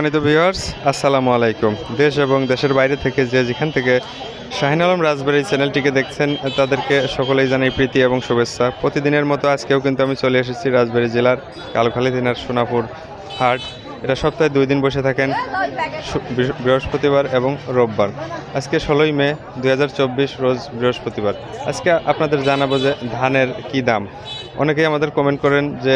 সম্মানিত ভিউয়ার্স আসসালামু আলাইকুম। দেশ এবং দেশের বাইরে থেকে যে যেখান থেকে শাহিন আলম রাজবাড়ি চ্যানেলটিকে দেখছেন, তাদেরকে সকলেই জানাই প্রীতি এবং শুভেচ্ছা। প্রতিদিনের মতো আজকেও কিন্তু আমি চলে এসেছি রাজবাড়ি জেলার কালখালী থানার সোনাপুর হাট। এটা সপ্তাহে দুই দিন বসে থাকেন বৃহস্পতিবার এবং রোববার। আজকে ষোলোই মে দু হাজার চব্বিশ, রোজ বৃহস্পতিবার। আজকে আপনাদের জানাব যে ধানের কি দাম। অনেকেই আমাদের কমেন্ট করেন যে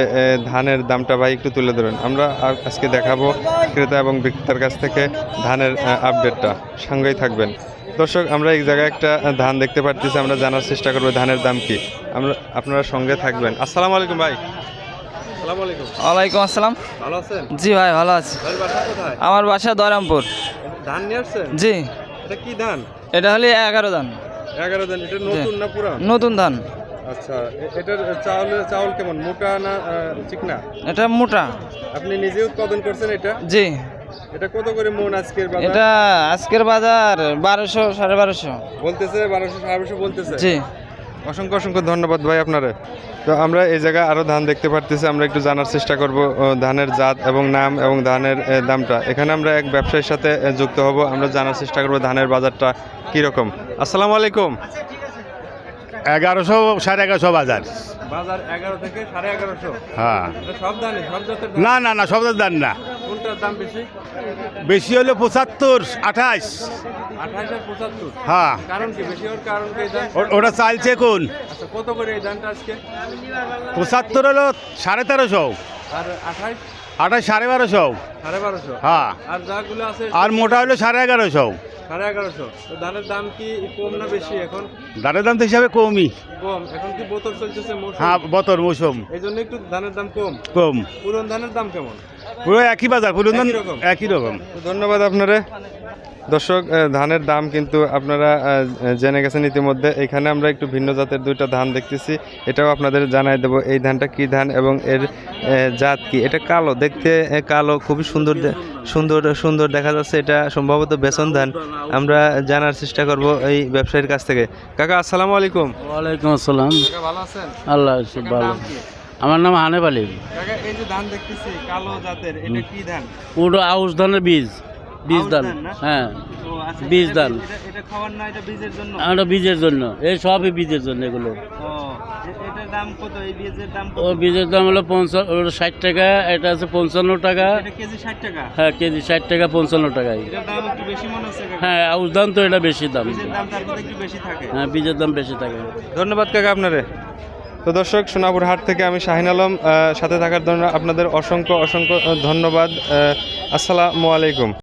ধানের দামটা ভাই একটু তুলে ধরেন। আমরা আজকে দেখাবো ক্রেতা এবং বিক্রেতার কাছ থেকে ধানের আপডেটটা সঙ্গেই থাকবেন। দর্শক, আমরা এই জায়গায় একটা ধান দেখতে পাচ্ছি আমরা জানার চেষ্টা করব ধানের দাম কি। আমরা আপনারা সঙ্গে থাকবেন। আসসালামু আলাইকুম ভাই। ওয়ালাইকুম আসসালাম। ভালো আছেন? জি ভাই ভালো আছি। আমার বাসা দয়রামপুর। ধান নিয়ে আসছেন? জি। এটা কি ধান? এটা হলে এগারো ধান। এগারো ধান এটা নতুন না পুরান? নতুন ধান। আচ্ছা এটার চাউল চাউল কেমন? মোটা না চিকনা এটা মোটা। আপনি নিজে উৎপাদন করছেন এটা? জি। এটা কত করে মন আজকের বাজার? এটা আজকের বাজার বারোশো সাড়ে বারোশো। বলতেছে বারোশো সাড়ে বারোশো বলতেছে। জি। অসংখ্য অসংখ্য ধন্যবাদ ভাই আপনারে। তো আমরা এই জায়গায় আরও ধান দেখতে পারতেছি, আমরা একটু জানার চেষ্টা করব ধানের জাত এবং নাম এবং ধানের দামটা। এখানে আমরা এক ব্যবসায়ীর সাথে যুক্ত হব, আমরা জানার চেষ্টা করব ধানের বাজারটা কীরকম। আসসালামু আলাইকুম। এগারোশো সাড়ে এগারোশো বাজার। বাজার এগারো থেকে সাড়ে এগারোশো। হ্যাঁ। সব ধানই সব জাতের না না না সব দান না। কোনটার দাম বেশি? বেশি হলে পঁচাত্তর আঠাশ। আঠাশ আর পঁচাত্তর? হ্যাঁ। কারণ কি? বেশি ওর কারণ কি ওটা চালছে কোন? আচ্ছা কত করে এই ধানটা আজকে? পঁচাত্তর হলো সাড়ে তেরোশো। আর আঠাশ? আঠাশ সাড়ে বারোশো। সাড়ে বারোশো? হ্যাঁ। আর যাগুলো আছে? আর মোটা হলো সাড়ে এগারোশো। সাড়ে এগারোশো। তো ধানের দাম কি কম না বেশি এখন? ধানের দাম তো হিসাবে কমই। কম। এখন কি বতর চলতেছে মৌসুম? হ্যাঁ বতর মৌসুম। এই জন্য একটু ধানের দাম কম। কম। পুরন ধানের দাম কেমন? পুরো একই বাজার পুরন ধান? একই রকম। ধন্যবাদ আপনারে। দর্শক ধানের দাম কিন্তু আপনারা জেনে গেছেন ইতিমধ্যে। এখানে আমরা একটু ভিন্ন জাতের দুইটা ধান দেখতেছি। এটাও আপনাদের জানাই দেবো এই ধানটা কি ধান এবং এর জাত কি? এটা কালো দেখতে কালো খুবই সুন্দর সুন্দর সুন্দর দেখা যাচ্ছে। এটা সম্ভবত বেসন ধান। আমরা জানার চেষ্টা করব এই ব্যবসায়ীর কাছ থেকে। কাকা আসসালামু আলাইকুম। ওয়ালাইকুম আসসালাম। ভালো আছেন? আল্লাহ ভালো। আমার নাম হানেব আলী। কাকা এই যে ধান দেখতেছি কালো জাতের এটা কি ধান? ওটা আউশ ধানের বীজ। বীজ আউশ ধান ধান না? হ্যাঁ। আচ্ছা, বীজ এটা- ধান। এটা- বীজের জন্য? ওটা বীজের জন্য। এই সবই বীজের জন্য এগুলো। ও এ- এটার দাম কত? এই বীজের দাম কত? ও বীজের দাম হলো পঞ্চান্ন ওটা ষাট টাকা এটা আছে পঞ্চান্ন টাকা। এটা কেজি ষাট টাকা? হ্যাঁ কেজি ষাট টাকা পঞ্চান্ন টাকায়। এটার দাম একটু বেশি মনে হচ্ছে কাকা। হ্যাঁ আউশ ধান তো এটা বেশি দাম। বীজের দাম তার মধ্যে একটু বেশি থাকে। হ্যাঁ বীজের দাম বেশি থাকে। ধন্যবাদ কাকা আপনারে। তো দর্শক সোনাপুর হাট থেকে আমি শাহিন আলম সাথে থাকার জন্য আপনাদের অসংখ্য অসংখ্য ধন্যবাদ। আসসালামু আলাইকুম।